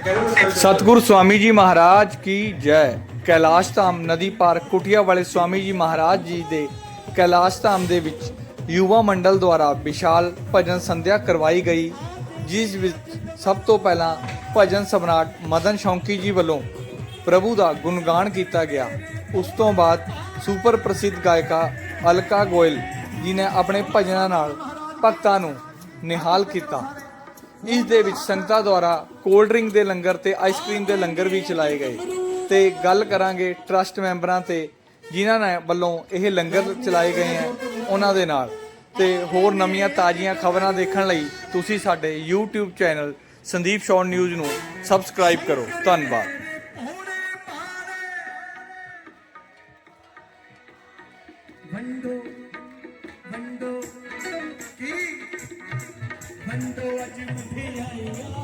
सतगुरु स्वामी जी महाराज की जय ਕੈਲਾਸ਼ ਧਾਮ ਨਦੀ ਪਾਰ ਕੁਟਿਆ ਵਾਲੇ ਸਵਾਮੀ ਜੀ ਮਹਾਰਾਜ ਜੀ ਦੇ ਕੈਲਾਸ਼ ਧਾਮ ਦੇ ਵਿੱਚ ਯੁਵਾ ਮੰਡਲ ਦੁਆਰਾ ਵਿਸ਼ਾਲ ਭਜਨ ਸੰਧਿਆ ਕਰਵਾਈ ਗਈ ਜਿਸ ਵਿੱਚ ਸਭ ਤੋਂ ਪਹਿਲਾਂ ਭਜਨ ਸਮਰਾਟ ਮਦਨ ਸ਼ੌਂਕੀ ਜੀ ਵੱਲੋਂ ਪ੍ਰਭੂ ਦਾ ਗੁਣਗਾਨ ਕੀਤਾ ਗਿਆ ਉਸ ਤੋਂ ਬਾਅਦ ਸੁਪਰ ਪ੍ਰਸਿੱਧ ਗਾਇਕਾ ਅਲਕਾ ਗੋਇਲ ਜੀ ਨੇ ਆਪਣੇ ਭਜਨਾਂ ਨਾਲ ਭਗਤਾਂ ਨੂੰ ਨਿਹਾਲ ਕੀਤਾ ਇਸ ਦੇ ਵਿੱਚ ਸੰਗਤਾਂ ਦੁਆਰਾ ਕੋਲਡ ਡਰਿੰਕ ਦੇ ਲੰਗਰ ਤੇ ਆਈਸਕ੍ਰੀਮ ਦੇ ਲੰਗਰ ਵੀ ਚਲਾਏ ਗਏ। ਤੇ ਗੱਲ ਕਰਾਂਗੇ ਟਰਸਟ ਮੈਂਬਰਾਂ ਤੇ, ਜਿਨ੍ਹਾਂ ਨੇ ਵੱਲੋਂ ਇਹ ਲੰਗਰ ਚਲਾਏ ਗਏ ਹੈ, ਉਹਨਾਂ ਦੇ ਨਾਲ। ਤੇ ਹੋਰ ਨਵੀਆਂ ਤਾਜ਼ੀਆਂ ਖਬਰਾਂ ਦੇਖਣ ਲਈ ਤੁਸੀਂ ਸਾਡੇ YouTube channel Sandeep Shaun news ਨੂੰ ਸਬਸਕ੍ਰਾਈਬ ਕਰੋ। ਧੰਨਵਾਦ। ਵੰਡੋ ਅੱਜ ਮਠਿਆਈਆਂ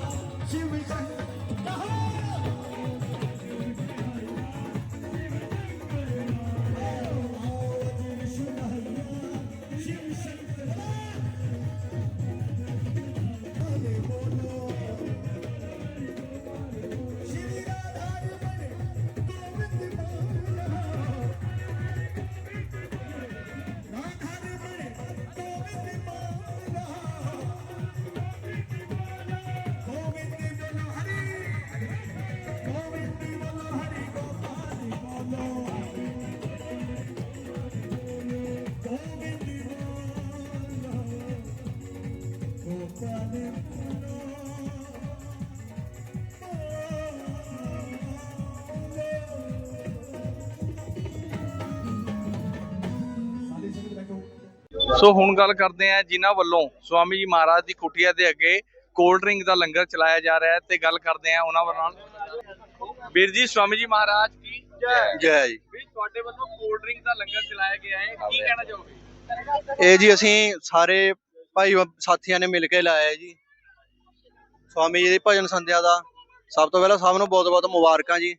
ਸੋ ਹੁਣ ਗੱਲ ਕਰਦੇ ਆ ਜਿਨ੍ਹਾਂ ਵੱਲੋਂ ਸਵਾਮੀ ਜੀ ਮਹਾਰਾਜ ਦੀ ਕੁਟੀਆ ਦੇ ਅੱਗੇ ਕੋਲਡ ਡਰਿੰਕ ਦਾ ਲੰਗਰ ਚਲਾਇਆ ਜਾ ਰਿਹਾ ਹੈ ਤੇ ਗੱਲ ਕਰਦੇ ਆ ਉਹਨਾਂ ਨਾਲ। ਵੀਰ ਜੀ ਸਵਾਮੀ ਜੀ ਮਹਾਰਾਜ ਕੀ ਜੈ। ਜੈ ਜੀ। ਵੀ ਤੁਹਾਡੇ ਵੱਲੋਂ ਕੋਲਡ ਡਰਿੰਕ ਦਾ ਲੰਗਰ ਚਲਾਇਆ ਗਿਆ ਹੈ ਕੀ ਕਹਿਣਾ ਚਾਹੋਗੇ? ਇਹ ਜੀ ਅਸੀਂ ਸਾਰੇ ਭਾਈ ਸਾਥੀਆਂ ਨੇ ਮਿਲ ਕੇ ਲਾਇਆ ਜੀ। ਸਵਾਮੀ ਜੀ ਦੀ ਭਜਨ ਸੰਧਿਆ ਦਾ ਸਭ ਤੋਂ ਪਹਿਲਾਂ ਸਭ ਨੂੰ ਬਹੁਤ-ਬਹੁਤ ਮੁਬਾਰਕਾਂ ਜੀ।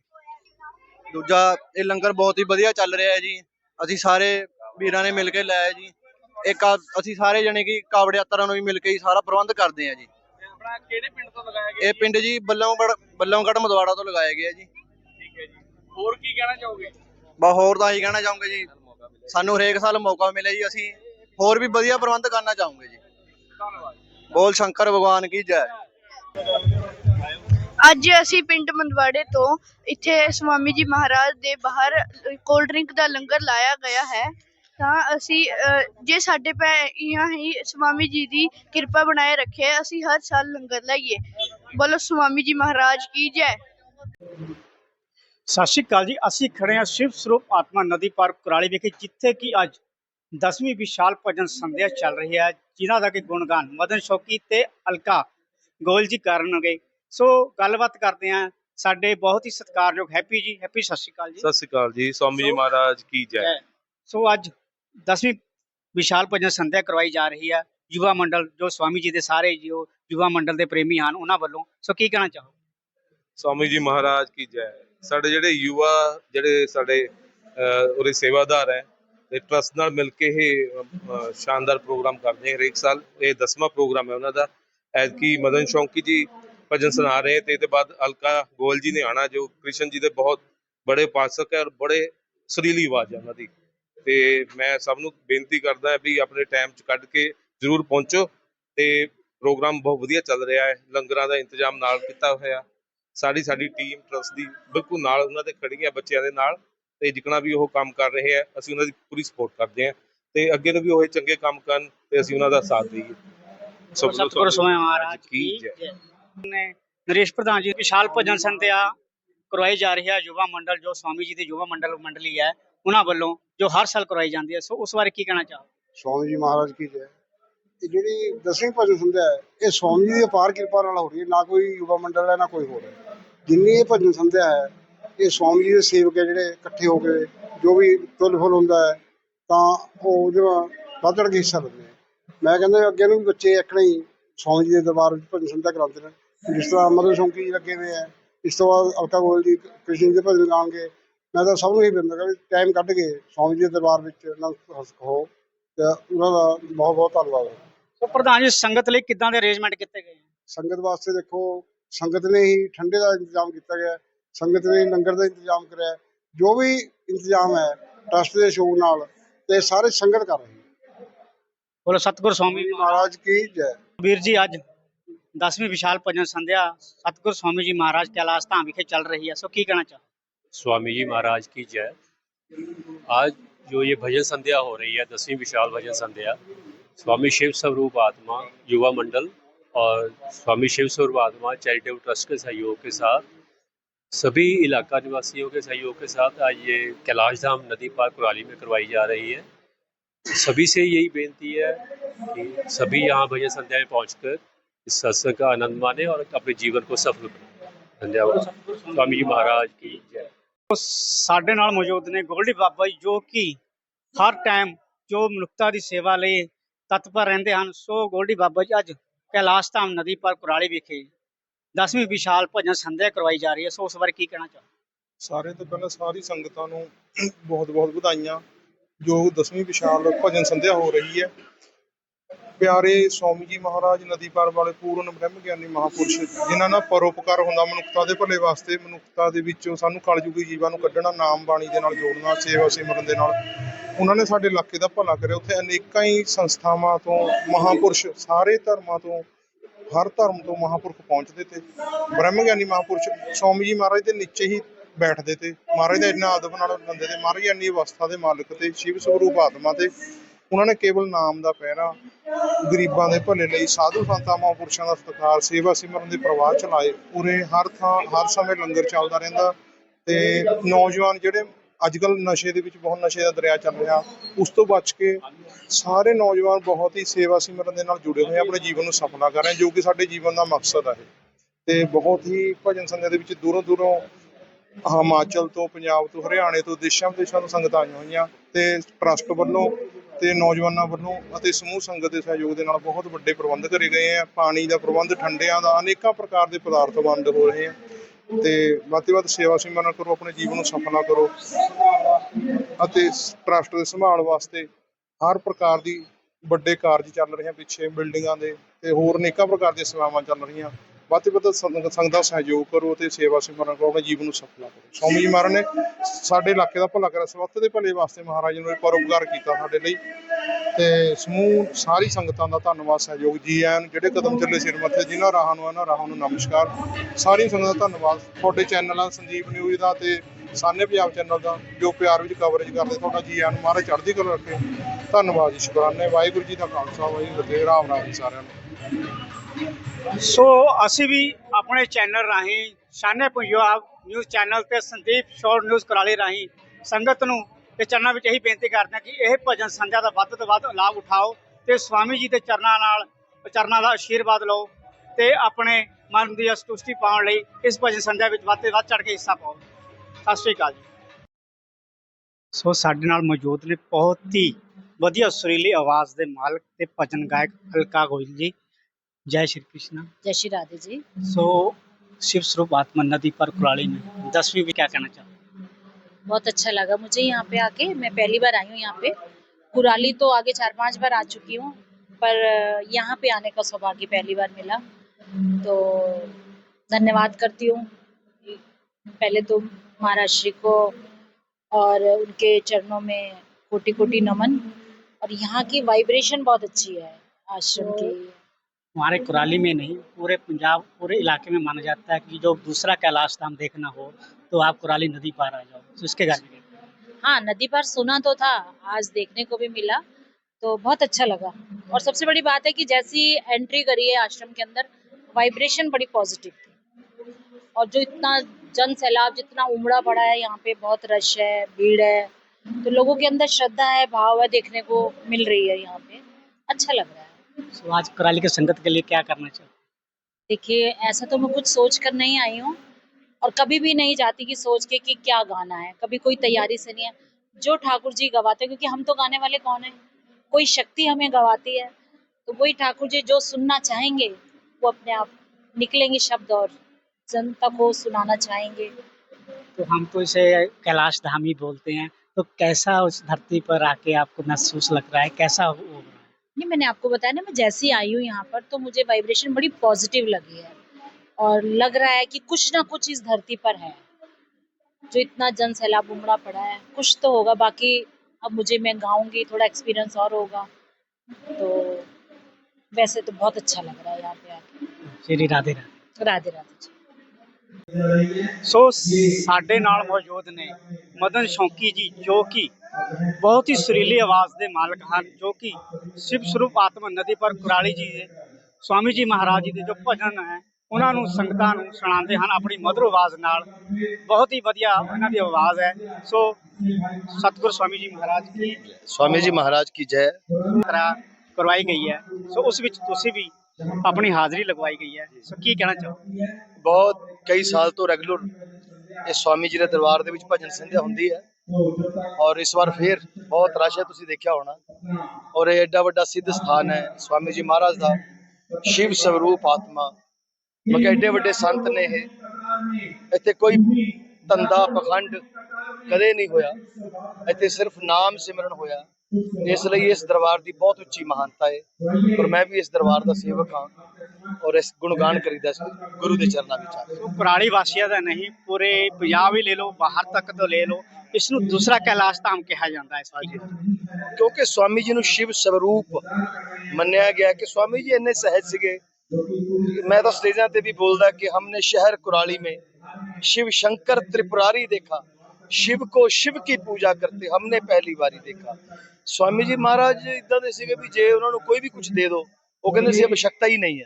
ਦੂਜਾ ਇਹ ਲੰਗਰ ਬਹੁਤ ਹੀ ਵਧੀਆ ਚੱਲ ਰਿਹਾ ਹੈ ਜੀ। ਅਸੀਂ ਸਾਰੇ ਵੀਰਾਂ ਨੇ ਮਿਲ ਕੇ ਲਾਇਆ ਜੀ। ਇੱਕ ਆ- ਅਸੀਂ ਸਾਰੇ ਜਣੇ ਕੀ ਕਾਵੜ ਯਾਤਰਾ ਨੂੰ ਵੀ ਮਿਲ ਕੇ ਹੀ ਸਾਰਾ ਪ੍ਰਬੰਧ ਕਰਦੇ ਹਾਂ ਜੀ। ਤੇ ਆਪਣਾ ਕਿਹੜੇ ਪਿੰਡ ਤੋਂ ਲਗਾਇਆ ਗਿਆ ਇਹ ਪਿੰਡ ਜੀ ਬੱਲੋਂਗੜ ਬੱਲੋਂਗੜ ਮਦਵਾੜਾ ਤੋਂ ਲਗਾਇਆ ਗਿਆ ਜੀ। ਠੀਕ ਹੈ ਜੀ। ਹੋਰ ਕੀ ਕਹਿਣਾ ਚਾਹੋਗੇ? ਬਾ ਹੋਰ ਤਾਂ ਹੀ ਕਹਿਣਾ ਚਾਹੂੰਗੇ ਜੀ। ਸਾਨੂੰ ਹਰੇਕ ਸਾਲ ਮੌਕਾ ਮਿਲੇ ਜੀ ਅਸੀਂ ਹੋਰ ਵੀ ਵਧੀਆ ਪ੍ਰਬੰਧ ਕਰਨਾ ਚਾਹੂੰਗੇ ਜੀ। ਧੰਨਵਾਦ ਬੋਲ ਸ਼ੰਕਰ ਭਗਵਾਨ ਕੀ ਜੈ। ਅੱਜ ਅਸੀਂ ਪਿੰਡ ਮੰਦਵਾੜੇ ਤੋਂ ਇੱਥੇ ਸਵਾਮੀ ਜੀ ਮਹਾਰਾਜ ਦੇ ਬਾਹਰ ਕੋਲਡ ਡਰਿੰਕ ਦਾ ਲੰਗਰ ਲਾਇਆ ਗਿਆ ਹੈ। ਤਾਂ ਅਸੀਂ ਜੇ ਸਾਡੇ ਪੈ ਇਹਾਂ ਹੀ ਸਵਾਮੀ ਜੀ ਦੀ ਕਿਰਪਾ ਬਣਾਏ ਰੱਖੇ ਅਸੀਂ ਹਰ ਸਾਲ ਲੰਗਰ ਲਾਈਏ। ਬੋਲੋ ਸਵਾਮੀ ਜੀ ਮਹਾਰਾਜ ਕੀ ਜੈ। ਸਤਿ ਸ਼੍ਰੀ ਅਕਾਲ ਜੀ। ਅਸੀਂ ਖੜੇ ਹਾਂ ਸ਼ਿਵ ਸਰੂਪ ਆਤਮਾ ਨਦੀ ਪਾਰਕ ਕੁਰਾਲੀ ਵਿਖੇ ਜਿੱਥੇ ਕਿ ਅੱਜ 10ਵੀਂ ਵਿਸ਼ਾਲ ਭਜਨ ਸੰਧਿਆ ਚੱਲ ਰਹੀ ਹੈ ਜਿਨ੍ਹਾਂ ਦਾ ਕਿ ਗੁਣਗਾਨ ਮਦਨ ਸ਼ੌਕੀ ਤੇ ਅਲਕਾ ਗੋਲ ਜੀ ਕਰਨਗੇ। ਸੋ ਗੱਲਬਾਤ ਕਰਦੇ ਹਾਂ। ਸਾਡੇ ਬਹੁਤ ਹੀ ਸਤਿਕਾਰਯੋਗ ਹੈਪੀ ਜੀ। ਹੈਪੀ ਸਤਿ ਸ਼੍ਰੀ ਅਕਾਲ ਜੀ। ਸਤਿ ਸ਼੍ਰੀ ਅਕਾਲ ਜੀ। ਸਵਾਮੀ ਜੀ ਮਹਾਰਾਜ ਕੀ ਜੈ। ਸੋ ਅੱਜ 10ਵੀਂ ਵਿਸ਼ਾਲ ਭਜਨ ਸੰਧਿਆ ਕਰਵਾਈ ਜਾ ਰਹੀ ਹੈ। ਯੁਵਾ ਮੰਡਲ ਜੋ ਸਵਾਮੀ ਜੀ ਦੇ ਸਾਰੇ ਜੋ ਯੁਵਾ ਮੰਡਲ ਦੇ ਪ੍ਰੇਮੀ ਹਨ, ਉਹਨਾਂ ਵੱਲੋਂ। ਸੋ ਕੀ ਕਹਿਣਾ ਚਾਹੋ ਸਵਾਮੀ ਜੀ ਮਹਾਰਾਜ ਕੀ ਜੈ। ਸਾਡੇ ਜਿਹੜੇ ਯੁਵਾ, ਜਿਹੜੇ ਸਾਡੇ ਉਰੇ ਸੇਵਾਦਾਰ ਹੈ ਤੇ ਟਰਸਟ ਨਾਲ ਮਿਲ ਕੇ ਇਹ ਸ਼ਾਨਦਾਰ ਪ੍ਰੋਗਰਾਮ ਕਰਦੇ ਹੈ ਹਰੇਕ ਸਾਲ। ਇਹ 10ਵਾਂ ਪ੍ਰੋਗਰਾਮ ਹੈ ਉਹਨਾਂ ਦਾ। ਐਤਕੀ ਮਦਨ ਸ਼ੌਂਕੀ ਜੀ ਭਜਨ ਸੁਣਾ ਰਹੇ ਤੇ ਇਹਦੇ ਬਾਅਦ ਅਲਕਾ ਗੋਲ ਜੀ ਨੇ ਆਣਾ, ਜੋ ਕ੍ਰਿਸ਼ਨ ਜੀ ਦੇ ਬਹੁਤ ਬੜੇ ਪਾਸਕ ਹੈ ਔਰ ਬੜੇ ਸੁਰੀਲੀ ਆਵਾਜ਼ ਹੈ ਉਹਨਾਂ ਦੀ। ਤੇ ਮੈਂ ਸਭ ਨੂੰ ਬੇਨਤੀ ਕਰਦਾ ਵੀ ਆਪਣੇ ਟਾਈਮ 'ਚ ਕੱਢ ਕੇ ਜ਼ਰੂਰ ਪਹੁੰਚੋ ਤੇ ਪ੍ਰੋਗਰਾਮ ਬਹੁਤ ਵਧੀਆ ਚੱਲ ਰਿਹਾ ਹੈ ਲੰਗਰਾਂ ਦਾ ਇੰਤਜ਼ਾਮ ਨਾਲ ਕੀਤਾ ਹੋਇਆ ਸਾਡੀ ਸਾਡੀ ਟੀਮ ਟਰਸਟ ਦੀ ਬਿਲਕੁਲ ਨਾਲ ਉਹਨਾਂ ਦੇ ਖੜੀ ਹੈ ਬੱਚਿਆਂ ਦੇ ਨਾਲ ਤੇ ਜਿਕਣਾ ਵੀ ਉਹ ਕੰਮ ਕਰ ਰਹੇ ਹੈ ਅਸੀਂ ਉਹਨਾਂ ਦੀ ਪੂਰੀ ਸਪੋਰਟ ਕਰਦੇ ਹਾਂ ਤੇ ਅੱਗੇ ਨੂੰ ਵੀ ਉਹ ਚੰਗੇ ਕੰਮ ਕਰਨ ਤੇ ਅਸੀਂ ਉਹਨਾਂ ਦਾ ਸਾਥ ਦਈਏ। ਸਭ ਸਤਿਗੁਰੂ ਸੋਹਣੇ ਮਹਾਰਾਜ ਕੀ ਜੈ। ਨਰੇਸ਼ ਪ੍ਰਧਾਨ ਜੀ ਵਿਸ਼ਾਲ ਭਜਨ ਸੰਧਿਆ ਕਰਵਾਈ ਜਾ ਰਹੀ ਹੈ ਯੁਵਾ ਮੰਡਲ, ਜੋ ਸਵਾਮੀ ਜੀ ਦੇ ਯੁਵਾ ਮੰਡਲ ਮੰਡਲੀ ਹੈ, ਉਹਨਾਂ ਵੱਲੋਂ ਜੋ ਹਰ ਸਾਲ ਕਰਵਾਈ ਜਾਂਦੀ ਹੈ। ਸੋ ਉਸ ਬਾਰੇ ਕੀ ਕਹਿਣਾ ਚਾਹੋ ਸਵਾਮੀ ਜੀ ਮਹਾਰਾਜ ਕੀ ਜੈ। ਇਹ ਜਿਹੜੀ ਦਸਵੀਂ ਭਜਨ ਸੰਧਿਆ ਹੈ, ਇਹ ਸਵਾਮੀ ਜੀ ਦੀ ਅਪਾਰ ਕਿਰਪਾ ਨਾਲ ਹੋ ਰਹੀ ਹੈ, ਨਾ ਕੋਈ ਯੁਵਾ ਮੰਡਲ ਹੈ, ਨਾ ਕੋਈ ਹੋਰ ਹੈ। ਜਿੰਨੀ ਇਹ ਭਜਨ ਸੰਧਿਆ ਹੈ, ਇਹ ਸਵਾਮੀ ਜੀ ਦੇ ਸੇਵਕ ਹੈ ਜਿਹੜੇ ਇਕੱਠੇ ਹੋ ਕੇ, ਜੋ ਵੀ ਤੁਲ ਫੁੱਲ ਹੁੰਦਾ ਹੈ, ਤਾਂ ਉਹ ਉਹਦੇ ਵੱਧ ਚੜ੍ਹ ਕੇ ਹਿੱਸਾ ਲੈਂਦੇ ਆ ਮੈਂ ਕਹਿੰਦਾ ਅੱਗੇ ਨੂੰ ਵੀ ਬੱਚੇ ਇੱਕ ਹੀ ਸਵਾਮੀ ਜੀ ਦੇ ਦਰਬਾਰ ਵਿੱਚ ਭਜਨ ਸੰਧਿਆ ਕਰਾਉਂਦੇ ਨੇ। ਜਿਸ ਤਰ੍ਹਾਂ ਮਦਨ ਸ਼ੌਂਕੀ ਜੀ ਲੱਗੇ ਹੋਏ ਆ ਇਸ ਤੋਂ ਬਾਅਦ ਅਲਕਾ ਗੋਲ ਜੀ ਕ੍ਰਿਸ਼ਨ ਜੀ ਭਜਨ ਗਾਣਗੇ। ਮੈਂ ਤਾਂ ਸਭ ਨੂੰ ਇਹ ਬੇਨਤੀ ਕਰਾਂ ਟਾਈਮ ਕੱਢ ਕੇ ਸਵਾਮੀ ਜੀ ਦੇ ਦਰਬਾਰ ਵਿੱਚ ਨਤਮਸਤਕ ਹੋ ਤੇ ਉਹਨਾਂ ਦਾ ਬਹੁਤ ਬਹੁਤ ਧੰਨਵਾਦ। ਹੈ ਸੋ ਪ੍ਰਧਾਨ ਜੀ ਸੰਗਤ ਲਈ ਕਿੱਦਾਂ ਦੇ ਅਰੇਂਜਮੈਂਟ ਕੀਤੇ ਗਏ? ਸੰਗਤ ਵਾਸਤੇ ਦੇਖੋ ਸੰਗਤ ਨੇ ਹੀ ਠੰਡੇ ਦਾ ਇੰਤਜ਼ਾਮ ਕੀਤਾ ਗਿਆ। ਸੰਗਤ ਨੇ ਲੰਗਰ ਦਾ ਇੰਤਜ਼ਾਮ ਕਰਿਆ। ਜੋ ਵੀ ਇੰਤਜ਼ਾਮ ਹੈ ਟਰਸਟ ਦੇ ਸ਼ੋਅ ਨਾਲ ਤੇ ਸਾਰੇ ਸੰਗਤ ਕਰ ਰਹੀ ਹੈ ਬੋਲੋ ਸਤਿਗੁਰ ਸਵਾਮੀ ਮਹਾਰਾਜ ਕੀ ਜੈ। ਵੀਰ ਜੀ ਅੱਜ 10ਵੀਂ ਵਿਸ਼ਾਲ ਭਜਨ ਸੰਧਿਆ ਸਤਿਗੁਰ ਸਵਾਮੀ ਜੀ ਮਹਾਰਾਜ ਕੈਲਾਸ਼ ਧਾਮ ਵਿਖੇ ਚੱਲ ਰਹੀ ਹੈ ਸੋ ਕੀ ਕਹਿਣਾ ਚਾਹੋ स्वामी जी महाराज की जय आज जो ये भजन संध्या हो रही है दसवीं विशाल भजन संध्या स्वामी शिव स्वरूप आत्मा युवा मंडल और स्वामी शिव स्वरूप आत्मा चैरिटेबल ट्रस्ट के सहयोग के साथ सभी इलाका निवासियों के सहयोग के साथ आज ये कैलाश धाम नदी पार कुराली में करवाई जा रही है सभी से यही बेनती है कि सभी यहाँ भजन संध्या में पहुंचकर इस सत्संग का आनंद माने और अपने जीवन को सफल बनाए धन्यवाद स्वामी जी महाराज की जय ਉਹ ਸਾਡੇ ਨਾਲ ਮੌਜੂਦ ਨੇ ਗੋਲਡੀ ਬਾਬਾ ਜੀ ਜੋ ਕਿ ਹਰ ਟਾਈਮ ਜੋ ਮਨੁੱਖਤਾ ਦੀ ਸੇਵਾ ਲਈ ਤਤਪਰ ਰਹਿੰਦੇ ਹਨ ਸੋ ਗੋਲਡੀ ਬਾਬਾ ਜੀ ਅੱਜ ਕੈਲਾਸ਼ ਧਾਮ ਨਦੀ ਪਰ ਕੁਰਾਲੀ ਵਿਖੇ 10ਵੀਂ ਵਿਸ਼ਾਲ ਭਜਨ ਸੰਧਿਆ ਕਰਵਾਈ ਜਾ ਰਹੀ ਹੈ ਸੋ ਉਸ ਬਾਰੇ ਕੀ ਕਹਿਣਾ ਚਾਹੋ ਸਾਰੇ ਤੋਂ ਪਹਿਲਾਂ ਸਾਰੀ ਸੰਗਤਾਂ ਨੂੰ ਬਹੁਤ ਬਹੁਤ ਵਧਾਈਆਂ ਜੋ ਦਸਵੀਂ ਵਿਸ਼ਾਲ ਭਜਨ ਸੰਧਿਆ ਹੋ ਰਹੀ ਹੈ ਪਿਆਰੇ ਸਵਾਮੀ ਜੀ ਮਹਾਰਾਜ ਨਦੀ ਪਾਰ ਵਾਲੇ ਪੂਰਨ ਬ੍ਰਹਮ ਗਿਆਨੀ ਮਹਾਪੁਰਸ਼, ਜਿਨ੍ਹਾਂ ਨਾਲ ਪਰਉਪਕਾਰ ਹੁੰਦਾ, ਮਨੁੱਖਤਾ ਦੇ ਭਲੇ ਵਾਸਤੇ ਮਨੁੱਖਤਾ ਦੇ ਵਿੱਚੋਂ ਸਾਨੂੰ ਕਲਯੁਗੀ ਜੀਵਾਂ ਨੂੰ ਕੱਢਣਾ, ਨਾਮ ਬਾਣੀ ਦੇ ਨਾਲ ਜੋੜਨਾ, ਸੇਵਾ ਸਿਮਰਨ ਦੇ ਨਾਲ। ਉਹਨਾਂ ਨੇ ਸਾਡੇ ਇਲਾਕੇ ਦਾ ਭਲਾ ਕਰਿਆ। ਉੱਥੇ ਅਨੇਕਾਂ ਹੀ ਸੰਸਥਾਵਾਂ ਤੋਂ ਮਹਾਪੁਰਸ਼, ਸਾਰੇ ਧਰਮਾਂ ਤੋਂ, ਹਰ ਧਰਮ ਤੋਂ ਮਹਾਪੁਰਖ ਪਹੁੰਚਦੇ ਤੇ। ਬ੍ਰਹਮ ਗਿਆਨੀ ਮਹਾਪੁਰਸ਼ ਸਵਾਮੀ ਜੀ ਮਹਾਰਾਜ ਦੇ ਨੀਚੇ ਹੀ ਬੈਠਦੇ ਤੇ। ਮਹਾਰਾਜ ਦਾ ਇੰਨਾ ਆਦਬ ਨਾਲ ਬੰਦੇ ਤੇ ਮਹਾਰਾਜ ਇੰਨੀ ਅਵਸਥਾ ਦੇ ਮਾਲਕ ਤੇ ਸ਼ਿਵ ਸਰੂਪ ਆਤਮਾ ਤੇ। ਉਹਨਾਂ ਨੇ ਕੇਵਲ ਨਾਮ ਦਾ ਪਹਿਰਾ ਗਰੀਬਾਂ ਦੇ ਭਲੇ ਲਈ, ਸਾਧੂ ਸੰਤਾਂ, ਮਹਾਂਪੁਰਸ਼ਾਂ ਦਾ ਸਤਿਕਾਰ, ਸੇਵਾ ਸਿਮਰਨ ਦੇ ਪ੍ਰਵਾਹ ਚਲਾਏ, ਉਰੇ ਹਰ ਥਾਂ, ਹਰ ਸਮੇਂ ਲੰਗਰ ਚੱਲਦਾ ਰਹਿੰਦਾ ਤੇ ਨੌਜਵਾਨ ਜਿਹੜੇ ਅੱਜ ਕੱਲ ਨਸ਼ੇ ਦੇ ਵਿੱਚ ਬਹੁਤ ਨਸ਼ੇ ਦਾ ਦਰਿਆ ਚੱਲ ਰਿਹਾ, ਉਸ ਤੋਂ ਬਚ ਕੇ ਸਾਰੇ ਨੌਜਵਾਨ ਬਹੁਤ ਹੀ ਸੇਵਾ ਸਿਮਰਨ ਦੇ ਨਾਲ ਜੁੜੇ ਹੋਏ ਆਪਣੇ ਜੀਵਨ ਨੂੰ ਸਫਲਾ ਕਰ ਰਹੇ ਜੋ ਕਿ ਸਾਡੇ ਜੀਵਨ ਦਾ ਮਕਸਦ ਹੈ ਤੇ ਬਹੁਤ ਹੀ ਭਜਨ ਸੰਧਿਆ ਦੇ ਵਿੱਚ ਦੂਰੋਂ ਦੂਰੋਂ ਹਿਮਾਚਲ ਤੋਂ, ਪੰਜਾਬ ਤੋਂ, ਹਰਿਆਣੇ ਤੋਂ ਦੇਸ਼ਾਂ ਵਿਦੇਸ਼ਾਂ ਤੋਂ ਸੰਗਤਾਂ ਆਈਆਂ ਹੋਈਆਂ ਤੇ ਟਰਸਟ ਵੱਲੋਂ ਤੇ ਨੌਜਵਾਨਾਂ ਵੱਲੋਂ ਅਤੇ ਸਮੂਹ ਸੰਗਤ ਦੇ ਸਹਿਯੋਗ ਦੇ ਨਾਲ ਬਹੁਤ ਵੱਡੇ ਪ੍ਰਬੰਧ ਕਰੇ ਗਏ ਆ। ਪਾਣੀ ਦਾ ਪ੍ਰਬੰਧ, ਠੰਡਿਆਂ ਦਾ ਅਨੇਕਾਂ ਪ੍ਰਕਾਰ ਦੇ ਪਦਾਰਥ ਵੰਡ ਹੋ ਰਹੇ ਆ। ਤੇ ਵੱਧ ਤੋਂ ਵੱਧ ਸੇਵਾ ਸਿਮਰਨ ਕਰੋ, ਆਪਣੇ ਜੀਵਨ ਨੂੰ ਸਫਲਾ ਕਰੋ ਅਤੇ ਟਰਸਟ ਦੇ ਸੰਭਾਲ ਵਾਸਤੇ ਹਰ ਪ੍ਰਕਾਰ ਦੀ ਵੱਡੇ ਕਾਰਜ ਚੱਲ ਰਹੇ ਆ। ਪਿੱਛੇ ਬਿਲਡਿੰਗਾਂ ਦੇ ਤੇ ਹੋਰ ਅਨੇਕਾਂ ਪ੍ਰਕਾਰ ਦੀਆਂ ਸੇਵਾਵਾਂ ਚੱਲ ਰਹੀਆਂ। ਵੱਧ ਤੋਂ ਵੱਧ ਸੰਗ, ਸੰਗਤ ਦਾ ਸਹਿਯੋਗ ਕਰੋ ਤੇ ਸੇਵਾ ਸਿਮਰਨ ਕਰੋ, ਆਪਣੇ ਜੀਵਨ ਨੂੰ ਸਫਲਾ ਕਰੋ। ਸਵਾਮੀ ਜੀ ਮਹਾਰਾਜ ਨੇ ਸਾਡੇ ਇਲਾਕੇ ਦਾ ਭਲਾ ਕਰਿਆ, ਸਵੱਤ ਦੇ ਭਲੇ ਵਾਸਤੇ ਮਹਾਰਾਜ ਜੀ ਨੂੰ ਇਹ ਪਰਉਪਕਾਰ ਕੀਤਾ ਸਾਡੇ ਲਈ। ਤੇ ਸਮੂਹ, ਸਾਰੀ ਸੰਗਤਾਂ ਦਾ ਧੰਨਵਾਦ, ਸਹਿਯੋਗ ਜੀ ਆਇਆਂ ਨੂੰ ਜਿਹੜੇ ਕਦਮ ਚੱਲੇ ਸਿਰ ਮੱਥੇ, ਜਿਨ੍ਹਾਂ ਰਾਹਾਂ ਨੂੰ ਇਹਨਾਂ ਰਾਹਾਂ ਨੂੰ ਨਮਸਕਾਰ। ਸਾਰੀ ਸੰਗਤ ਦਾ ਧੰਨਵਾਦ। ਤੁਹਾਡੇ ਚੈਨਲਾਂ, ਸੰਜੀਵ ਨਿਊਜ਼ ਦਾ ਤੇ ਸਾਨੇ ਪੰਜਾਬ ਚੈਨਲ ਦਾ, ਜੋ ਪਿਆਰ ਵਿੱਚ ਕਵਰੇਜ ਕਰਦੇ, ਤੁਹਾਡਾ ਜੀ ਆਇਆਂ ਨੂੰ ਮਹਾਰਾਜ ਚੜ੍ਹਦੀ ਕਲਾ ਰੱਖੇ। ਧੰਨਵਾਦ ਜੀ, ਸ਼ੁਕਰਾਨੇ। ਵਾਹਿਗੁਰੂ ਜੀ ਦਾ ਖਾਲਸਾ, ਵਾਹਿਗੁਰੂ ਜੀ ਕੀ ਫਤਿਹ ਰਾਮ ਰਾਮ ਜੀ ਸਾਰਿਆਂ ਨੂੰ। ਸੋ ਅਸੀਂ ਵੀ ਆਪਣੇ ਚੈਨਲ ਰਾਹੀਂ ਸ਼ਾਨੇ ਪੰਜਾਬ ਨਿਊਜ਼ ਚੈਨਲ ਤੇ ਸੰਦੀਪ ਸ਼ੋਰ ਨਿਊਜ਼ ਕੁਰਾਲੀ ਰਾਹੀਂ ਸੰਗਤ ਨੂੰ ਤੇ ਚਰਨਾਂ ਵਿੱਚ ਇਹੀ ਬੇਨਤੀ ਕਰਦੇ ਹਾਂ ਕਿ ਇਹ ਭਜਨ ਸੰਧਿਆ ਦਾ ਵੱਧ ਤੋਂ ਵੱਧ ਲਾਭ ਉਠਾਓ ਤੇ ਸਵਾਮੀ ਜੀ ਦੇ ਚਰਨਾਂ ਨਾਲ, ਚਰਨਾਂ ਦਾ ਆਸ਼ੀਰਵਾਦ ਲਓ ਤੇ ਆਪਣੇ ਮਨ ਦੀ ਸੰਤੁਸ਼ਟੀ ਪਾਉਣ ਲਈ ਇਸ ਭਜਨ ਸੰਧਿਆ ਵਿੱਚ ਵੱਧ ਤੋਂ ਵੱਧ ਚੜ ਕੇ ਹਿੱਸਾ ਪਾਓ। ਸਤਿ ਸ਼੍ਰੀ ਅਕਾਲ ਜੀ। ਸੋ ਸਾਡੇ ਨਾਲ ਮੌਜੂਦ ਨੇ ਬਹੁਤ ਹੀ ਵਧੀਆ ਸੁਰੀਲੀ ਆਵਾਜ਼ ਦੇ ਮਾਲਕ ਤੇ ਭਜਨ ਗਾਇਕ ਅਲਕਾ ਗੋਇਲ ਜੀ। जय श्री कृष्ण। जय श्री राधे जी। सो शिव स्वरूप आत्मा नदी पर कुराली में दसवीं में क्या कहना चाहते बहुत अच्छा लगा मुझे यहाँ पे आके। मैं पहली बार आई हूँ यहाँ पे। कुराली तो आगे चार पाँच बार आ चुकी हूँ पर यहाँ पे आने का सौभाग्य पहली बार मिला। तो धन्यवाद करती हूँ। पहले तो महाराज श्री को और उनके चरणों में कोटि कोटि नमन। और यहाँ की वाइब्रेशन बहुत अच्छी है आश्रम की। हमारे कुराली में नहीं, पूरे पंजाब, पूरे इलाके में माना जाता है कि जो दूसरा कैलाश धाम देखना हो तो आप कुराली नदी पार आ जाओ। तो इसके में हाँ नदी पर सुना तो था, आज देखने को भी मिला तो बहुत अच्छा लगा। और सबसे बड़ी बात है कि जैसी एंट्री करी है आश्रम के अंदर वाइब्रेशन बड़ी पॉजिटिव थी। और जो इतना जन सैलाब, जितना उमड़ा पड़ा है, यहाँ पे बहुत रश है, भीड़ है तो लोगों के अंदर श्रद्धा है, भाव है देखने को मिल रही है यहाँ पे। अच्छा लग रहा है। सो आज कुराली के संगत के लिए क्या करना चाहिए देखिए ऐसा तो मैं कुछ सोच कर नहीं आई हूँ और कभी भी नहीं जाती कि सोच के कि क्या गाना है। कभी कोई तैयारी से नहीं है। जो ठाकुर जी गवाते हैं क्योंकि हम तो गाने वाले कौन है? कोई शक्ति हमें गवाती है। तो वही ठाकुर जी जो सुनना चाहेंगे वो अपने आप निकलेंगे शब्द और जनता को सुनाना चाहेंगे। तो हम तो इसे कैलाश धाम ही बोलते हैं। तो कैसा उस धरती पर आके आपको महसूस लग रहा है? कैसा हो ये मैंने आपको बताया ना मैं जैसे ही आई हूँ यहाँ पर तो मुझे वाइब्रेशन बड़ी पॉजिटिव लगी है। और लग रहा है कि कुछ ना कुछ इस धरती पर है। जो इतना जन सैलाब उमड़ा पड़ा है कुछ तो होगा बाकी अब मुझे मैं गाऊँगी थोड़ा एक्सपीरियंस और होगा। तो वैसे तो बहुत अच्छा लग रहा है यहाँ पे आके राधे राधे राधे राधे जी। ਸੋ ਸਾਡੇ ਨਾਲ ਮੌਜੂਦ ਨੇ ਮਦਨ ਸ਼ੌਂਕੀ ਜੀ ਜੋ ਕਿ ਬਹੁਤ ਹੀ ਸੁਰੀਲੀ ਆਵਾਜ਼ ਦੇ ਮਾਲਕ ਹਨ ਜੋ ਕਿ ਸ਼ਿਵ ਸਰੂਪ ਆਤਮ ਨਦੀ ਪਰ ਕੁਰਾਲੀ ਜੀ ਦੇ ਸਵਾਮੀ ਜੀ ਮਹਾਰਾਜ ਜੀ ਦੇ ਜੋ ਭਜਨ ਹੈ ਉਹਨਾਂ ਨੂੰ ਸੰਗਤਾਂ ਨੂੰ ਸੁਣਾਉਂਦੇ ਹਨ ਆਪਣੀ ਮਧੁਰ ਆਵਾਜ਼ ਨਾਲ। ਬਹੁਤ ਹੀ ਵਧੀਆ ਉਹਨਾਂ ਦੀ ਆਵਾਜ਼ ਹੈ। ਸੋ ਸਤਿਗੁਰ ਸਵਾਮੀ ਜੀ ਮਹਾਰਾਜ ਕੀ ਸਵਾਮੀ ਜੀ ਮਹਾਰਾਜ ਕੀ ਜੈ। ਕਰਵਾਈ ਗਈ ਹੈ। ਸੋ ਉਸ ਵਿੱਚ ਤੁਸੀਂ ਵੀ ਆਪਣੀ ਹਾਜ਼ਰੀ ਲਗਵਾਈ ਗਈ ਹੈ। ਸੋ ਕੀ ਕਹਿਣਾ ਚਾਹੋ ਬਹੁਤ ਕਈ ਸਾਲ ਤੋਂ ਰੈਗੂਲਰ ਇਹ ਸਵਾਮੀ ਜੀ ਦੇ ਦਰਬਾਰ ਦੇ ਵਿੱਚ ਭਜਨ ਸੰਧਿਆ ਹੁੰਦੀ ਹੈ। ਔਰ ਇਸ ਵਾਰ ਫੇਰ ਬਹੁਤ ਰਸ਼ ਹੈ, ਤੁਸੀਂ ਦੇਖਿਆ ਹੋਣਾ। ਔਰ ਇਹ ਐਡਾ ਵੱਡਾ ਸਿੱਧ ਸਥਾਨ ਹੈ ਸਵਾਮੀ ਜੀ ਮਹਾਰਾਜ ਦਾ। ਸ਼ਿਵ ਸਵਰੂਪ ਆਤਮਾ। ਮੈਂ ਐਡੇ ਵੱਡੇ ਸੰਤ ਨੇ ਇਹ। ਇੱਥੇ ਕੋਈ ਧੰਦਾ, ਪਖੰਡ ਕਦੇ ਨਹੀਂ ਹੋਇਆ। ਇੱਥੇ ਸਿਰਫ ਨਾਮ ਸਿਮਰਨ ਹੋਇਆ। ਇਸ ਲਈ ਇਸ ਦਰਬਾਰ ਦੀ ਬਹੁਤ ਉੱਚੀ ਮਹਾਨਤਾ ਹੈ ਔਰ ਮੈਂ ਵੀ ਇਸ ਦਰਬਾਰ ਦਾ ਸੇਵਕ ਹਾਂ ਔਰ ਇਸ ਗੁਣਗਾਨ ਕਰੀਦਾ ਸੀ ਗੁਰੂ ਦੇ ਚਰਨਾਂ ਵਿੱਚ ਆ ਕੇ। ਸੋ ਕੁਰਾਲੀ ਵਾਸੀਆਂ ਦਾ ਨਹੀਂ ਪੂਰੇ ਪੰਜਾਬ ਹੀ ਲੈ ਲਓ ਬਾਹਰ ਤੱਕ ਤੋਂ ਲੈ ਲਓ ਇਸ ਨੂੰ ਦੂਸਰਾ ਕੈਲਾਸ਼ ਧਾਮ ਕਿਹਾ ਜਾਂਦਾ ਹੈ ਹਾਂਜੀ ਕਿਉਂਕਿ ਸਵਾਮੀ ਜੀ ਨੂੰ ਸ਼ਿਵ ਸਵਰੂਪ ਮੰਨਿਆ ਗਿਆ ਕਿ ਸਵਾਮੀ ਜੀ ਇੰਨੇ ਸਹਿਜ ਸੀਗੇ ਕਿ ਮੈਂ ਤਾਂ ਸਟੇਜਾਂ ਤੇ ਵੀ ਬੋਲਦਾ ਕਿ हमने शहर कुराली में शिव शंकर त्रिपुरारी देखा शिव को शिव की पूजा करते हमने पहली बारी देखा ਸਵਾਮੀ ਜੀ ਮਹਾਰਾਜ ਇਦਾਂ ਦੇ ਸੀਗੇ ਵੀ ਜੇ ਉਹਨਾਂ ਨੂੰ ਕੋਈ ਵੀ ਕੁਝ ਦੇ ਦਿਓ ਉਹ ਕਹਿੰਦੇ ਸੀ ਅਵਸ਼ਕਤਾ ਹੀ ਨਹੀਂ ਹੈ।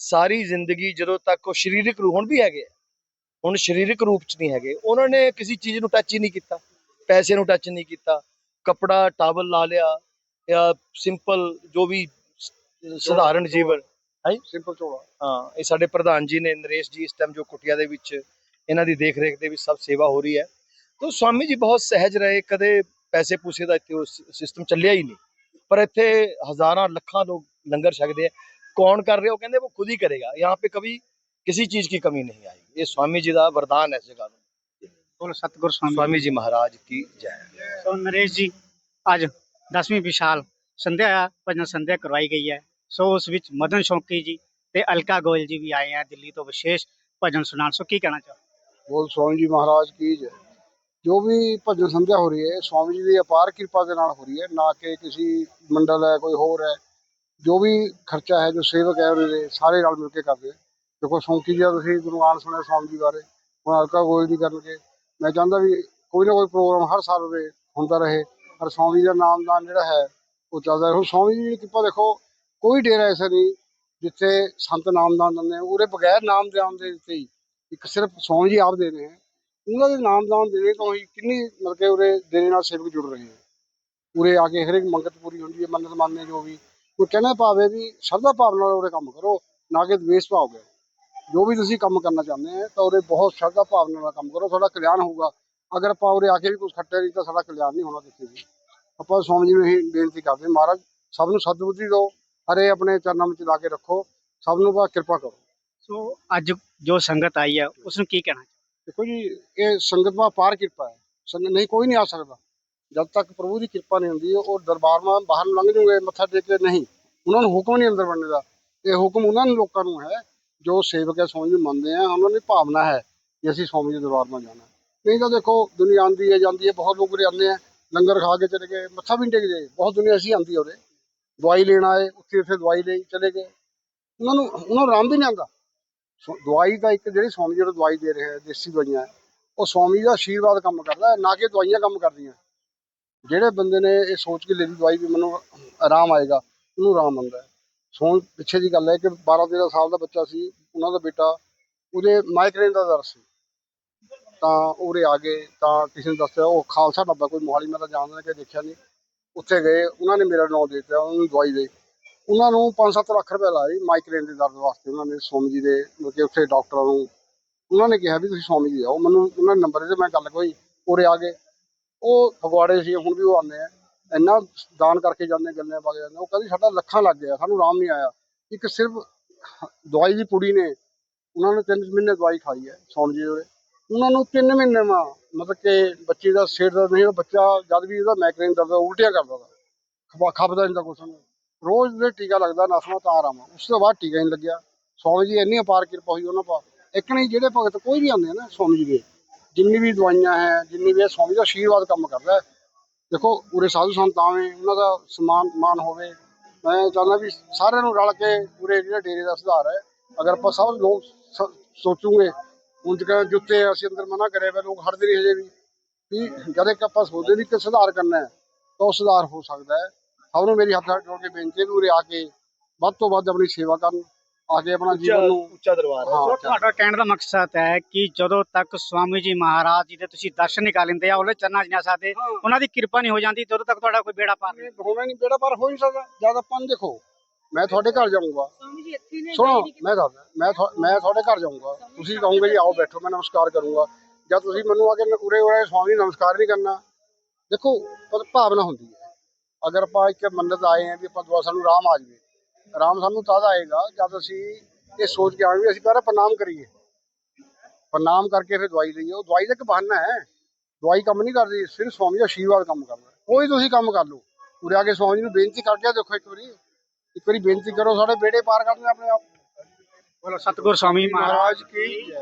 ਸਾਰੀ ਜ਼ਿੰਦਗੀ ਜਦੋਂ ਤੱਕ ਉਹ ਸਰੀਰਕ ਰੂਪ ਹੁਣ ਵੀ ਹੈਗੇ ਹੁਣ ਸਰੀਰਕ ਰੂਪ ਚ ਨਹੀਂ ਹੈਗੇ ਉਹਨਾਂ ਨੇ ਕਿਸੇ ਚੀਜ਼ ਨੂੰ ਟੱਚ ਹੀ ਨਹੀਂ ਕੀਤਾ ਪੈਸੇ ਨੂੰ ਟੱਚ ਨਹੀਂ ਕੀਤਾ ਕਪੜਾ ਟਾਵਲ ਲਾ ਲਿਆ ਜਾਂ ਸਿੰਪਲ ਜੋ ਵੀ ਸਧਾਰਨ ਜੀਵਨ ਹੈ? ਸਿੰਪਲ ਝੋਲਾ ਹਾਂ ਇਹ ਸਾਡੇ ਪ੍ਰਧਾਨ ਜੀ ਨੇ ਨਰੇਸ਼ ਜੀ ਇਸ ਟਾਈਮ ਜੋ ਕੁਟਿਆ ਦੇ ਵਿੱਚ ਇਹਨਾਂ ਦੀ ਦੇਖ ਰੇਖ ਦੇ ਵਿੱਚ ਸਭ ਸੇਵਾ ਹੋ ਰਹੀ ਹੈ। ਤਾਂ ਸਵਾਮੀ ਜੀ ਬਹੁਤ ਸਹਿਜ ਰਹੇ ਕਦੇ ਪੈਸੇ ਪੂਸੇ ਦਾ ਇੱਥੇ ਸਿਸਟਮ ਚੱਲਿਆ ਹੀ ਨਹੀਂ ਪਰ ਇੱਥੇ ਹਜ਼ਾਰਾਂ ਲੱਖਾਂ ਲੋਕ ਲੰਗਰ ਛਕਦੇ ਆ ਕੌਣ ਕਰ ਰਿਹਾ ਉਹ ਕਹਿੰਦੇ ਉਹ ਖੁਦ ਹੀ ਕਰੇਗਾ यहाँ पे कभी किसी चीज की कमी नहीं आएगी ये स्वामी जी का वरदान है इस जगह ਨੂੰ ਬੋਲ ਸਤਿਗੁਰ ਸਵਾਮੀ स्वामी जी महाराज की जय ਸੋ ਨਰੇਸ਼ ਜੀ ਅੱਜ 10ਵੀਂ ਵਿਸ਼ਾਲ ਸੰਧਿਆ ਭਜਨ ਸੰਧਿਆ ਕਰਵਾਈ ਗਈ ਹੈ ਸੋ ਉਸ ਵਿੱਚ ਮਦਨ ਸ਼ੌਂਕੀ ਜੀ ਤੇ ਅਲਕਾ ਗੋਇਲ ਜੀ ਵੀ ਆਏ ਆ ਦਿੱਲੀ ਤੋਂ ਵਿਸ਼ੇਸ਼ ਭਜਨ ਸੁਣਾਉਣ ਸੋ ਕੀ ਕਹਿਣਾ ਚਾਹੋ ਬੋਲ ਸਵਾਮੀ ਜੀ ਮਹਾਰਾਜ ਕੀ ਜੈ ਜੋ ਵੀ ਭਜਨ ਸੰਧਿਆ ਹੋ ਰਹੀ ਹੈ, ਸਵਾਮੀ ਜੀ ਦੀ ਅਪਾਰ ਕਿਰਪਾ ਦੇ ਨਾਲ ਹੋ ਰਹੀ ਹੈ, ਨਾ ਕਿ ਕਿਸੇ ਮੰਡਲ ਹੈ, ਕੋਈ ਹੋਰ ਹੈ, ਜੋ ਵੀ ਖਰਚਾ ਹੈ, ਜੋ ਸੇਵਕ ਹੈ, ਉਹਦੇ ਦੇ ਸਾਰੇ ਨਾਲ ਮਿਲ ਕੇ ਕਰਦੇ ਦੇਖੋ, ਸੌਂਕੀ ਜੀ ਦਾ ਤੁਸੀਂ ਗੁਰਬਾਨ ਸੁਣਿਆ ਸਵਾਮੀ ਜੀ ਬਾਰੇ, ਹੁਣ ਹਲਕਾ ਗੋਇਲ ਜੀ ਕਰਨਗੇ। ਮੈਂ ਚਾਹੁੰਦਾ ਵੀ ਕੋਈ ਨਾ ਕੋਈ ਪ੍ਰੋਗਰਾਮ ਹਰ ਸਾਲ ਉਰੇ ਹੁੰਦਾ ਰਹੇ, ਪਰ ਸਵਾਮੀ ਦਾ ਨਾਮਦਾਨ ਜਿਹੜਾ ਹੈ, ਉਹ ਚੱਲਦਾ ਰਹੇ। ਹੁਣ ਸਵਾਮੀ ਜੀ ਦੀ ਕਿਰਪਾ ਦੇਖੋ, ਕੋਈ ਡੇਰਾ ਐਸਾ ਨਹੀਂ ਜਿੱਥੇ ਸੰਤ ਨਾਮਦਾਨ ਦਿੰਦੇ ਆ। ਉਰੇ ਬਗੈਰ ਨਾਮਦਾਨ ਦੇ ਦਿੱਤੇ ਹੀ ਇੱਕ ਸਿਰਫ ਸਵਾਮੀ ਜੀ ਆਪ ਦੇ ਰਹੇ ਹੈ ਉਹਨਾਂ ਦੇ ਨਾਮਦਾਨ ਦੇਣੇ ਤੋਂ ਹੀ ਕਿੰਨੀ ਮਤਲਬ ਕਿ ਉਰੇ ਦੇਣੇ ਨਾਲ ਸੇਵਕ ਜੁੜ ਰਹੇ ਹੈ ਉਰੇ ਆ ਕੇ ਹਰੇਕ ਮੰਗਤ ਪੂਰੀ ਹੁੰਦੀ ਹੈ, ਮੰਨਤ ਮੰਨਦੇ ਜੋ ਵੀ। ਕੋਈ ਕਹਿਣਾ ਭਾਵੇਂ ਵੀ ਸ਼ਰਧਾ ਭਾਵ ਨਾਲ ਉਰੇ ਕੰਮ ਕਰੋ, ਨਾ ਕਿ ਦਵੇਸ਼ ਭਾਵ ਕੇ ਜੋ ਵੀ ਤੁਸੀਂ ਕੰਮ ਕਰਨਾ ਚਾਹੁੰਦੇ ਆ, ਤਾਂ ਉਰੇ ਬਹੁਤ ਸ਼ਰਧਾ ਭਾਵਨਾ ਨਾਲ ਕੰਮ ਕਰੋ, ਤੁਹਾਡਾ ਕਲਿਆਣ ਹੋਊਗਾ। ਅਗਰ ਆਪਾਂ ਉਰੇ ਆ ਕੇ ਵੀ ਕੁਝ ਖੱਟੇ ਨਹੀਂ, ਤਾਂ ਸਾਡਾ ਕਲਿਆਣ ਨਹੀਂ ਹੋਣਾ ਕਿਤੇ ਵੀ ਆਪਾਂ ਸਵਾਮੀ ਜੀ ਨੂੰ ਇਹ ਬੇਨਤੀ ਕਰਦੇ ਮਹਾਰਾਜ, ਸਭ ਨੂੰ ਸਤਬੁੱਧੀ ਦਿਓ, ਹਰੇ ਆਪਣੇ ਚਰਨਾਂ ਵਿੱਚ ਲਾ ਕੇ ਰੱਖੋ, ਸਭ ਨੂੰ ਬਾ ਕਿਰਪਾ ਕਰੋ। ਸੋ ਅੱਜ ਜੋ ਸੰਗਤ ਆਈ ਹੈ ਉਸ ਨੂੰ ਕੀ ਕਹਿਣਾ ਦੇਖੋ ਜੀ, ਇਹ ਸੰਗਤ ਦਾ ਪਾਰ ਕਿਰਪਾ ਹੈ। ਸੰਗਤ ਨਹੀਂ, ਕੋਈ ਨਹੀਂ ਆ ਸਕਦਾ। ਜਦ ਤੱਕ ਪ੍ਰਭੂ ਦੀ ਕਿਰਪਾ ਨਹੀਂ ਹੁੰਦੀ, ਉਹ ਦਰਬਾਰ ਮਾਂ ਬਾਹਰ ਨੂੰ ਲੰਘ ਜੂਗੇ ਮੱਥਾ ਟੇਕ ਕੇ ਨਹੀਂ। ਉਹਨਾਂ ਨੂੰ ਹੁਕਮ ਨਹੀਂ ਅੰਦਰ ਵੜਨੇ ਦਾ। ਇਹ ਹੁਕਮ ਉਹਨਾਂ ਨੂੰ ਲੋਕਾਂ ਨੂੰ ਹੈ, ਜੋ ਸੇਵਕ ਹੈ, ਸਵਾਮੀ ਨੂੰ ਮੰਨਦੇ ਆ, ਉਹਨਾਂ ਦੀ ਭਾਵਨਾ ਹੈ ਕਿ ਅਸੀਂ ਸਵਾਮੀ ਦੇ ਦਰਬਾਰ ਮਾਂ ਜਾਣਾ ਨਹੀਂ ਤਾਂ ਦੇਖੋ, ਦੁਨੀਆ ਆਂਦੀ ਹੈ, ਜਾਂਦੀ ਹੈ, ਬਹੁਤ ਲੋਕ ਉਰੇ ਆਉਂਦੇ ਆ, ਲੰਗਰ ਖਾ ਕੇ ਚਲੇ ਗਏ, ਮੱਥਾ ਵੀ ਨਹੀਂ ਟੇਕਦੇ। ਬਹੁਤ ਦੁਨੀਆ ਅਸੀਂ ਆਂਦੀ ਹੈ ਉਰੇ। ਦਵਾਈ ਲੈਣ ਆਏ ਉੱਥੇ ਉੱਥੇ ਦਵਾਈ ਲਈ ਚਲੇ ਗਏ। ਉਹਨਾਂ ਨੂੰ ਉਹਨਾਂ ਨੂੰ ਆਰਾਮ ਵੀ ਨਹੀਂ ਆਉਂਦਾ। ਦਵਾਈ ਦਾ ਇੱਕ ਜਿਹੜੀ ਸਵਾਮੀ ਜੀ ਦਵਾਈ ਦੇ ਰਿਹਾ ਦੇਸੀ ਦਵਾਈਆਂ, ਉਹ ਸਵਾਮੀ ਦਾ ਆਸ਼ੀਰਵਾਦ ਕੰਮ ਕਰਦਾ ਨਾ ਕਿ ਦਵਾਈਆਂ ਕੰਮ ਕਰਦੀਆਂ। ਜਿਹੜੇ ਬੰਦੇ ਨੇ ਇਹ ਸੋਚ ਕੇ ਲੈ ਲਈ ਦਵਾਈ ਵੀ ਮੈਨੂੰ ਆਰਾਮ ਆਏਗਾ, ਉਹਨੂੰ ਆਰਾਮ ਆਉਂਦਾ ਹੈ। ਸੋ ਪਿੱਛੇ ਦੀ ਗੱਲ ਹੈ ਕਿ 12 13 ਸਾਲ ਦਾ ਬੱਚਾ ਸੀ, ਉਹਨਾਂ ਦਾ ਬੇਟਾ, ਉਹਦੇ ਮਾਈਗ੍ਰੇਨ ਦਾ ਦਰਦ ਸੀ। ਤਾਂ ਉਰੇ ਆ ਗਏ, ਤਾਂ ਕਿਸੇ ਨੇ ਦੱਸਿਆ, ਉਹ ਖਾਲਸਾ ਢਾਬਾ, ਕੋਈ ਮੋਹਾਲੀ ਮੈਂ ਤਾਂ ਜਾਣਦਾ ਕਿ ਦੇਖਿਆ ਨਹੀਂ। ਉੱਥੇ ਗਏ, ਉਹਨਾਂ ਨੇ ਮੇਰਾ ਨਾਮ ਦੇ ਦਿੱਤਾ, ਉਹਨਾਂ ਨੂੰ ਦਵਾਈ ਦੇ। ਉਹਨਾਂ ਨੂੰ 5-7 ਲੱਖ ਰੁਪਏ ਲਾਏ ਮਾਈਗ੍ਰੇਨ ਦੇ ਦਰਦ ਵਾਸਤੇ। ਉਹਨਾਂ ਨੇ ਸਵਾਮੀ ਜੀ ਦੇ ਮਤਲਬ ਕਿ ਉੱਥੇ ਡਾਕਟਰਾਂ ਨੂੰ, ਉਹਨਾਂ ਨੇ ਕਿਹਾ ਵੀ ਤੁਸੀਂ ਸਵਾਮੀ ਜੀ ਆਓ। ਮੈਨੂੰ ਉਹਨਾਂ ਨੇ ਨੰਬਰ ਤੇ ਮੈਂ ਗੱਲ ਕੋਈ ਉਰੇ ਆ ਗਏ ਉਹ ਫਗਵਾੜੇ ਸੀ, ਹੁਣ ਵੀ ਉਹ ਆਉਂਦੇ ਆ। ਇੰਨਾ ਦਾਨ ਕਰਕੇ ਜਾਂਦੇ ਗੱਲਾਂ ਵਗ ਜਾਂਦੇ। ਉਹ ਕਹਿੰਦੇ ਸਾਡਾ ਲੱਖਾਂ ਲੱਗ ਗਿਆ, ਸਾਨੂੰ ਆਰਾਮ ਨਹੀਂ ਆਇਆ। ਇੱਕ ਸਿਰਫ ਦਵਾਈ ਦੀ ਪੁੜੀ ਨੇ, ਉਹਨਾਂ ਨੇ ਤਿੰਨ ਮਹੀਨੇ ਦਵਾਈ ਖਾਈ ਹੈ ਸੌਣ ਜੀ ਉਹਦੇ ਉਹਨਾਂ ਨੂੰ ਤਿੰਨ ਮਹੀਨੇ ਮਾ, ਮਤਲਬ ਕਿ ਬੱਚੇ ਦਾ ਸਿਰ ਦਰਦ ਨਹੀਂ ਉਹ ਬੱਚਾ ਜਦ ਵੀ ਉਹਦਾ ਮਾਈਗ੍ਰੇਨ ਦਰਦ ਉਲਟੀਆਂ ਕਰਦਾ ਤਾ ਖਪਾ ਖਪਦਾ ਨਹੀਂ ਤਾਂ ਕੁਛ ਨੂੰ ਰੋਜ਼ ਦੇ ਟੀਕਾ ਲੱਗਦਾ ਨਸਵਾਂ ਤਾਂ ਆਰਾਮ। ਉਸ ਤੋਂ ਬਾਅਦ ਟੀਕਾ ਨਹੀਂ ਲੱਗਿਆ। ਸਵਾਮੀ ਜੀ ਇੰਨੀ ਅਪਾਰ ਕਿਰਪਾ ਹੋਈ ਉਹਨਾਂ ਪਾ ਇੱਕ ਨਹੀਂ, ਜਿਹੜੇ ਭਗਤ ਕੋਈ ਵੀ ਆਉਂਦੇ ਨਾ ਸਵਾਮੀ ਜੀ ਦੇ, ਜਿੰਨੀ ਵੀ ਦਵਾਈਆਂ ਹੈ, ਜਿੰਨੀ ਵੀ ਸਵਾਮੀ ਦਾ ਆਸ਼ੀਰਵਾਦ ਕੰਮ ਕਰਦਾ ਹੈ। ਦੇਖੋ, ਪੂਰੇ ਸਾਧੂ ਸੰਤ ਆਵੇਂ, ਉਹਨਾਂ ਦਾ ਸਮਾਨ ਮਾਨ ਹੋਵੇ। ਮੈਂ ਚਾਹੁੰਦਾ ਵੀ ਸਾਰਿਆਂ ਨੂੰ ਰਲ ਕੇ ਪੂਰੇ ਜਿਹੜੇ ਡੇਰੇ ਦਾ ਸੁਧਾਰ ਹੈ। ਅਗਰ ਆਪਾਂ ਸਭ ਲੋਕ ਸੋਚੂਗੇ, ਹੁਣ ਜਿਹੜਾ ਜੁੱਤੇ ਅਸੀਂ ਅੰਦਰ ਮਨਾ ਕਰੇ ਵੇ ਲੋਕ ਹਟਦੇ ਨਹੀਂ ਹਜੇ ਵੀ। ਵੀ ਜਦ ਇੱਕ ਆਪਾਂ ਸੋਚਦੇ ਵੀ ਕਿ ਸੁਧਾਰ ਕਰਨਾ ਹੈ, ਤਾਂ ਉਹ ਸੁਧਾਰ ਹੋ ਸਕਦਾ ਹੈ। ਸਭ ਨੂੰ ਮੇਰੀ ਹੱਥ ਜੋੜ ਕੇ ਬੇਨਤੀ ਹੈ ਵੀ ਉਰੇ ਆ ਕੇ ਵੱਧ ਤੋਂ ਵੱਧ ਆਪਣੀ ਸੇਵਾ ਕਰਨ ਆ ਕੇ ਆਪਣਾ ਜੀਵਨ ਨੂੰ ਉੱਚਾ ਦਰਬਾਰ ਹਾਂ। ਸੋ ਤੁਹਾਡਾ ਕਹਿਣ ਦਾ ਮਕਸਦ ਹੈ ਕਿ ਜਦੋਂ ਤੱਕ ਸਵਾਮੀ ਜੀ ਮਹਾਰਾਜ ਜੀ ਦੇ ਤੁਸੀਂ ਦਰਸ਼ਨ ਨਿਕਾਲ ਲੈਂਦੇ ਆ ਉਹਦੇ ਚਰਨਾਂ 'ਚ ਜਾ ਸਕਦੇ ਉਹਨਾਂ ਦੀ ਕਿਰਪਾ ਨਹੀਂ ਹੋ ਜਾਂਦੀ ਤਦੋਂ ਤੱਕ ਤੁਹਾਡਾ ਕੋਈ ਬੇੜਾ ਪਾਰ ਨਹੀਂ ਹੋਣਾ ਨਹੀਂ ਬੇੜਾ ਪਾਰ ਹੋ ਨਹੀਂ ਸਕਦਾ। ਜਦ ਆਪਾਂ ਦੇਖੋ ਮੈਂ ਤੁਹਾਡੇ ਘਰ ਜਾਊਂਗਾ। ਸੁਣੋ ਮੈਂ ਦੱਸਦਾ ਮੈਂ ਮੈਂ ਤੁਹਾਡੇ ਘਰ ਜਾਊਂਗਾ। ਤੁਸੀਂ ਕਹੋਗੇ ਜੀ ਆਓ ਬੈਠੋ ਮੈਂ ਨਮਸਕਾਰ ਕਰੂੰਗਾ। ਜਾਂ ਤੁਸੀਂ ਮੈਨੂੰ ਆ ਕੇ ਉਰੇ ਉਰੇ ਸਵਾਮੀ ਨਮਸਕਾਰ ਨਹੀਂ ਕਰਨਾ ਦੇਖੋ ਭਾਵਨਾ ਹੁੰਦੀ ਹੈ। ਅਗਰ ਆਪਾਂ ਇੱਕ ਮੰਨਤ ਆਏ ਹਾਂ ਵੀ ਆਪਾਂ ਦੁਆ ਸਾਨੂੰ ਰਾਮ ਆ ਜਾਵੇ ਰਾਮ ਸਾਨੂੰ ਤਦ ਆਏਗਾ ਜਦ ਅਸੀਂ ਇਹ ਸੋਚ ਕੇ ਆਵਾਂਗੇ ਅਸੀਂ ਪਹਿਲਾਂ ਪ੍ਰਣਾਮ ਕਰੀਏ। ਪ੍ਰਣਾਮ ਕਰਕੇ ਫਿਰ ਦਵਾਈ ਲਈਏ। ਉਹ ਦਵਾਈ ਦਾ ਇੱਕ ਬਹਾਨਾ ਹੈ। ਦਵਾਈ ਕੰਮ ਨਹੀਂ ਕਰਦੀ ਸਿਰਫ ਸਵਾਮੀ ਦਾ ਆਸ਼ੀਰਵਾਦ ਕੰਮ ਕਰਦਾ। ਕੋਈ ਤੁਸੀਂ ਕੰਮ ਕਰ ਲਓ। ਉਰੇ ਆ ਕੇ ਸਵਾਮੀ ਜੀ ਨੂੰ ਬੇਨਤੀ ਕਰਕੇ ਦੇਖੋ ਇੱਕ ਵਾਰੀ। ਇੱਕ ਵਾਰੀ ਬੇਨਤੀ ਕਰੋ ਸਾਡੇ ਬੇੜੇ ਪਾਰ ਕਰਨ ਆਪਣੇ ਆਪ। ਬੋਲੋ ਸਤਿਗੁਰ ਸਵਾਮੀ ਮਹਾਰਾਜ ਮਹਾਰਾਜ ਕੀ ਜੈ।